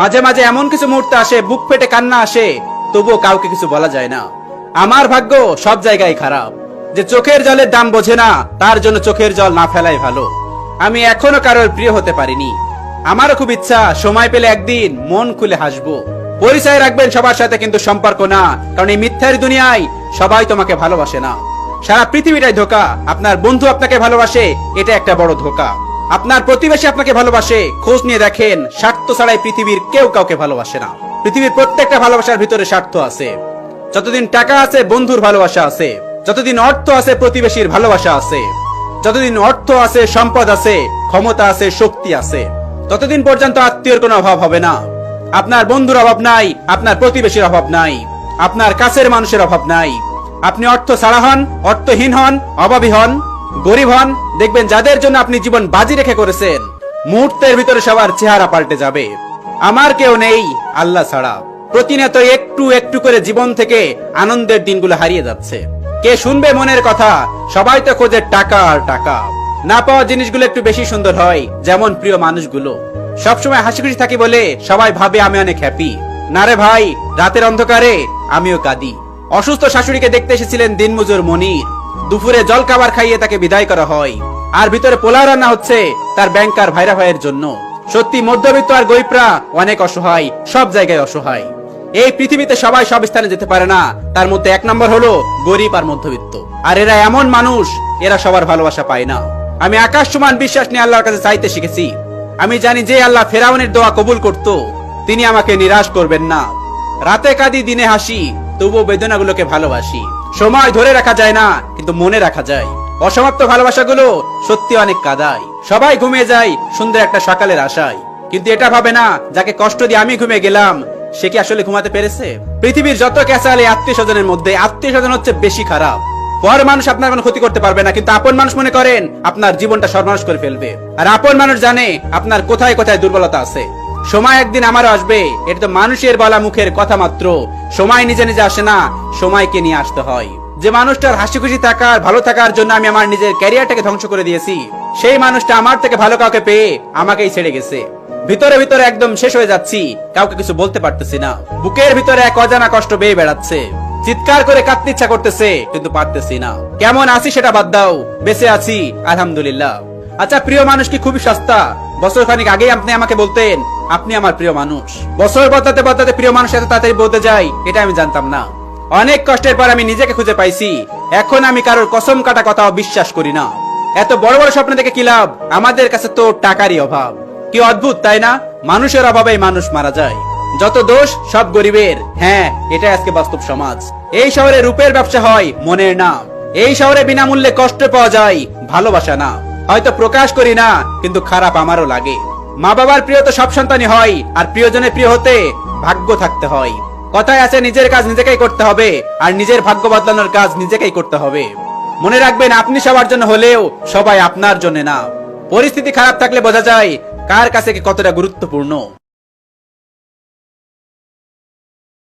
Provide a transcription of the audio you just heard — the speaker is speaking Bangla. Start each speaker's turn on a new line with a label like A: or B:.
A: মাঝে মাঝে এমন কিছু মুহূর্তে আসে, বুক ফেটে কান্না আসে, তবুও কাউকে কিছু বলা যায় না। আমার ভাগ্য সব জায়গায় খারাপ। যে চোখের জলের দাম বোঝে না, তার জন্য চোখের জল না ফেলাই ভালো। আমি এখনও কারোর প্রিয় হতে পারিনি। আমারও খুব ইচ্ছা, সময় পেলে একদিন মন খুলে হাসবো। পরিচয় রাখবেন সবার সাথে কিন্তু সম্পর্ক না, কারণ এই মিথ্যার দুনিয়ায় সবাই তোমাকে ভালোবাসে না। সারা পৃথিবীটাই ধোকা, আপনার বন্ধু আপনাকে ভালোবাসে, এটা একটা বড় ধোকা। আপনার প্রতিবেশী আপনাকে ভালোবাসে। খোঁজ নিয়ে দেখেন, স্বার্থ ছাড়াই পৃথিবীর কেউ কাউকে ভালোবাসে না। পৃথিবীর প্রত্যেকটা ভালোবাসার ভিতরে স্বার্থ আছে। যতদিন টাকা আছে, বন্ধুর ভালোবাসা আছে। যতদিন অর্থ আছে, প্রতিবেশীর ভালোবাসা আছে। যতদিন অর্থ আছে, সম্পদ আছে, ক্ষমতা আছে, শক্তি আছে। ততদিন পর্যন্ত আত্মীয়র কোনো অভাব হবে না। আপনার বন্ধুর অভাব নাই, আপনার প্রতিবেশীর অভাব নাই, আপনার কাছের মানুষের অভাব নাই। আপনি অর্থ ছাড়া হন, অর্থহীন হন, অভাবী হন। গরিব হন, দেখবেন যাদের জন্য আপনি জীবন বাজি রেখে করেছেন, মুহূর্তের ভিতরে সবার চেহারা পাল্টে যাবে। আমার কেউ নেই, আল্লাহ ছাড়া। প্রতিনিয়ত একটু একটু করে জীবন থেকে আনন্দের দিনগুলো হারিয়ে যাচ্ছে। কে শুনবে মনের কথা, সবাই তো খোঁজে টাকা আর টাকা। না পাওয়া জিনিসগুলো একটু বেশি সুন্দর হয়, যেমন প্রিয় মানুষগুলো। সবসময় হাসি খুশি থাকি বলে সবাই ভাবে আমি অনেক হ্যাপি না রে ভাই, রাতের অন্ধকারে আমিও কাঁদি। অসুস্থ শাশুড়িকে দেখতে এসেছিলেন দিনমজুর মনির। দুপুরে জল খাবার খাইয়ে তাকে বিদায় করা হয়। আর ভিতরে পোলাও রান্না হচ্ছে তার ব্যাংকার ভাইরা ভাইয়ের জন্য। সত্যি মধ্যবিত্ত আর গরিবরা অনেক অসহায়, সব জায়গায় অসহায়। এই পৃথিবীতে সবাই সব স্থানে যেতে পারে না, তার মধ্যে এক নম্বর হলো গরিব আর মধ্যবিত্ত। আর এরা এমন মানুষ, এরা সবার ভালোবাসা পায় না। আমি আকাশ সমান বিশ্বাস নিয়ে আল্লাহর কাছে চাইতে শিখেছি। আমি জানি যে আল্লাহ ফেরাউনের দোয়া কবুল করত, তিনি আমাকে নিরাশ করবেন না। রাতে কাঁদি দিনে হাসি, তবুও বেদনাগুলোকে ভালোবাসি। সময় ধরে রাখা যায় না, কিন্তু মনে রাখা যায়। অসমাপ্ত ভালোবাসাগুলো সত্যি অনেক কাদায়। সবাই ঘুমিয়ে যায় সুন্দর একটা সকালের আশায়। কিন্তু এটা ভাবে না, যাকে কষ্ট দিয়ে আমি ঘুমিয়ে গেলাম, সে কি আসলে ঘুমাতে পেরেছে? পৃথিবীর যত ক্যাচালে আত্মীয় স্বজনের মধ্যে আত্মীয় স্বজন হচ্ছে বেশি খারাপ। পর মানুষ আপনার কোনো ক্ষতি করতে পারবে না, কিন্তু আপন মানুষ মনে করেন, আপনার জীবনটা সর্বনাশ করে ফেলবে। আর আপন মানুষ জানে আপনার কোথায় কোথায় দুর্বলতা আছে। সময় একদিন আমারও আসবে। এটা তো মানুষের বলা মুখের কথা মাত্র। সময় নিজে নিজে আসে না, সময়কে নিয়ে আসতে হয়। যে মানুষটার হাসি খুশি থাকার, ভালো থাকার জন্য আমি আমার নিজের ক্যারিয়ারটাকে ধ্বংস করে দিয়েছি, সেই মানুষটা আমার থেকে ভালো কাউকে পেয়ে আমাকেই ছেড়ে গেছে। ভিতরে ভিতরে একদম শেষ হয়ে যাচ্ছি, কাউকে কিছু বলতে পারতেছি না। বুকের ভিতরে এক অজানা কষ্ট বেয়ে বেড়াচ্ছে। চিৎকার করে কাঁদতে ইচ্ছা করতেছে, কিন্তু পারতেছি না। কেমন আছি সেটা বাদ দাও, বেঁচে আছি, আলহামদুলিল্লাহ। আচ্ছা প্রিয় মানুষ কি খুবই সস্তা? বছর খানিক আগেই আপনি আমাকে বলতেন আপনি আমার প্রিয় মানুষ। বছর বদলাতে বদলাতে প্রিয় মানুষ এত তাড়াতাড়ি বলতে যাই, এটা আমি জানতাম না। অনেক কষ্টের পর আমি নিজেকে খুঁজে পাইছি। এখন আমি কারোর কসম কাটা কথাও বিশ্বাস করি না। এত বড় বড় স্বপ্ন দেখে কি লাভ? আমাদের কাছে তো টাকারই অভাব। কি অদ্ভুত, তাই না? মানুষের অভাবে মানুষ মারা যায়। যত দোষ, সব গরিবের। হ্যাঁ এটা আজকে বাস্তব সমাজ। এই শহরে রূপের ব্যবসা হয় মনের নাম। এই শহরে বিনামূল্যে কষ্ট পাওয়া যায় ভালোবাসা না হয়তো প্রকাশ করি না, কিন্তু খারাপ আমারও লাগে। মা বাবার প্রিয় তো সব সন্তানই হয়, আর প্রিয়জনের প্রিয় হতে ভাগ্য থাকতে হয়। কথায় আছে, নিজের কাজ নিজেকেই করতে হবে, আর নিজের ভাগ্য বদলানোর কাজ নিজেকেই করতে হবে। মনে রাখবেন, আপনি সবার জন্য হলেও সবাই আপনার জন্য না। পরিস্থিতি খারাপ থাকলে বোঝা যায়, কার কাছে কতটা গুরুত্বপূর্ণ।